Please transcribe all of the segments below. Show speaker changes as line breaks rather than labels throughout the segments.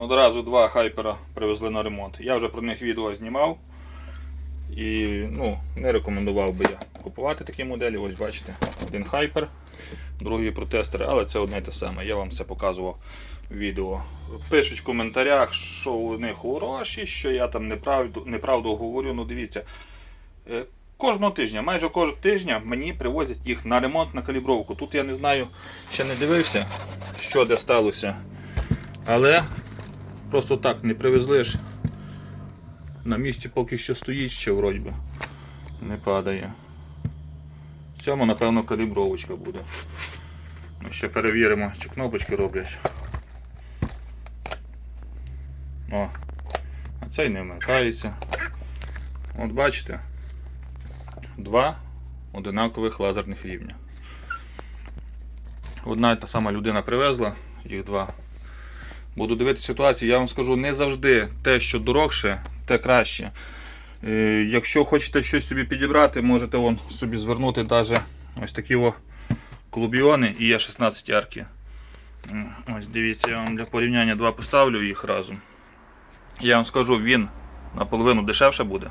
Одразу два хайпера привезли на ремонт. Я вже про них відео знімав. І ну, не рекомендував би я купувати такі моделі. Ось бачите, один хайпер, другий протестер, але це одне й те саме. Я вам це показував в відео. Пишуть в коментарях, що у них хороші, що я там неправду, неправду говорю. Ну дивіться, е, кожного тижня, майже кожного тижня мені привозять їх на ремонт, на калібровку. Тут я не знаю, ще не дивився, що де сталося. Але просто так не привезли ж. На місці поки що стоїть ще вроді би. Не падає. В цьому, напевно, калібровочка буде. Ми ще перевіримо, чи кнопочки роблять. О, а цей не вмикається. От бачите, два одинакових лазерних рівня. Одна і та сама людина привезла, їх два. Буду дивитися ситуацію, я вам скажу, не завжди те, що дорогше, те краще. Е, Якщо хочете щось собі підібрати, можете вон собі звернути навіть ось такі о клубіони і є 16 ярки. Ось дивіться, я вам для порівняння два поставлю їх разом. Я вам скажу, він наполовину дешевше буде.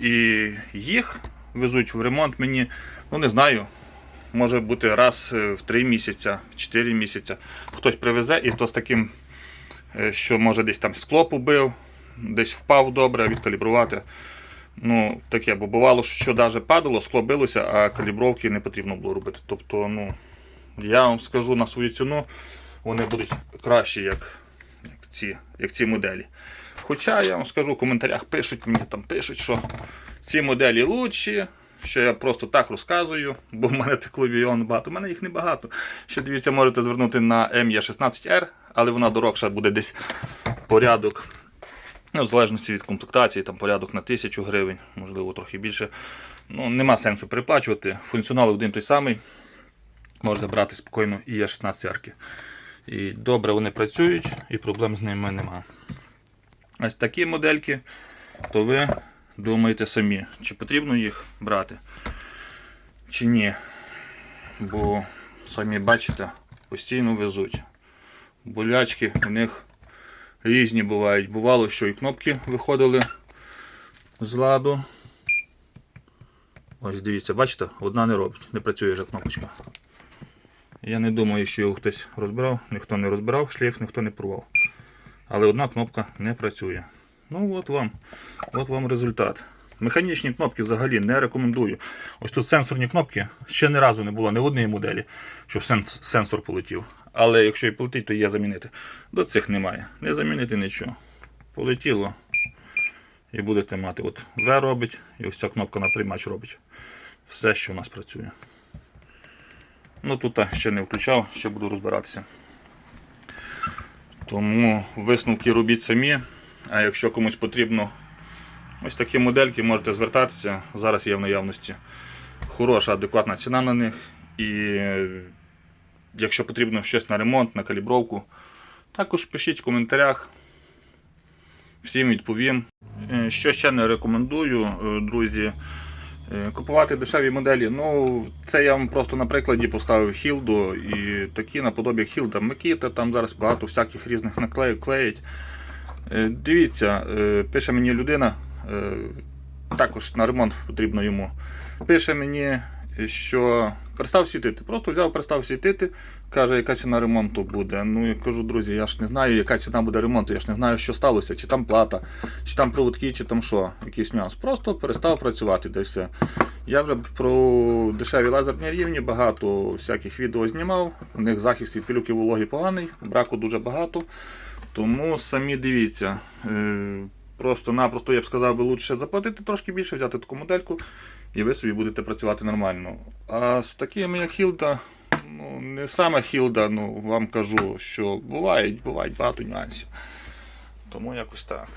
І їх везуть в ремонт мені, ну не знаю, може бути раз е, в 3 місяці, 4 місяці. Хтось привезе і то з таким, е, що може десь там скло побив, десь впав добре, відкалібрувати. Ну, таке, бо бувало, що навіть падало, скло билося, а калібровки не потрібно було робити. Тобто, ну, я вам скажу на свою ціну, вони будуть кращі, як, як, ці, як ці моделі. Хоча я вам скажу, в коментарях пишуть, мені там пишуть, що ці моделі лучші, що я просто так розказую, бо в мене тих клубіон багато. У мене їх небагато. Ще дивіться, можете звернути на ME16R, але вона дорогша буде десь порядок. Ну, в залежності від комплектації, там порядок на 1000 гривень, можливо, трохи більше. Ну, нема сенсу переплачувати. Функціонал один той самий. Можете брати спокійно і є 16 арки. І добре вони працюють, і проблем з ними немає. Ось такі модельки, то ви думаєте самі, чи потрібно їх брати, чи ні. Бо самі бачите, постійно везуть. Болячки у них різні бувають. Бувало, що і кнопки виходили з ладу. Ось дивіться, бачите, одна не робить, не працює вже кнопочка. Я не думаю, що його хтось розбирав, ніхто не розбирав, шлейф ніхто не порвав. Але одна кнопка не працює. Ну от вам, от вам результат. Механічні кнопки взагалі не рекомендую. Ось тут сенсорні кнопки ще ні разу не було ні в одній моделі, щоб сенсор полетів. Але якщо і полетить, то є замінити. До цих немає. Не замінити нічого. Полетіло. І будете мати. От V робить, і ось ця кнопка на приймач робить. Все, що у нас працює. Ну тут ще не включав, ще буду розбиратися. Тому висновки робіть самі. А якщо комусь потрібно ось такі модельки, можете звертатися. Зараз є в наявності хороша, адекватна ціна на них. І е, якщо потрібно щось на ремонт, на калібровку, також пишіть в коментарях. Всім відповім. Е, Що ще не рекомендую, е, друзі. Купувати дешеві моделі. Ну, це я вам просто на прикладі поставив Хілду і такі наподобі Хілда Микіта, там зараз багато всяких різних наклеїв клеять. Е, Дивіться, е, пише мені людина, е, також на ремонт потрібно йому. Пише мені, що перестав світити. Просто взяв, перестав світити, каже, яка ціна ремонту буде. Ну я кажу, друзі, я ж не знаю, яка ціна буде ремонту, я ж не знаю, що сталося, чи там плата, чи там проводки, чи там що, якийсь нюанс. Просто перестав працювати, де все. Я вже про дешеві лазерні рівні багато всяких відео знімав. У них захист від пилюки вологі поганий, браку дуже багато. Тому самі дивіться. Е, Просто-напросто я б сказав, би лучше заплатити трошки більше, взяти таку модельку, і ви собі будете працювати нормально. А з такими, як Хілда, ну не саме Хілда, ну вам кажу, що бувають, бувають багато нюансів. Тому якось так.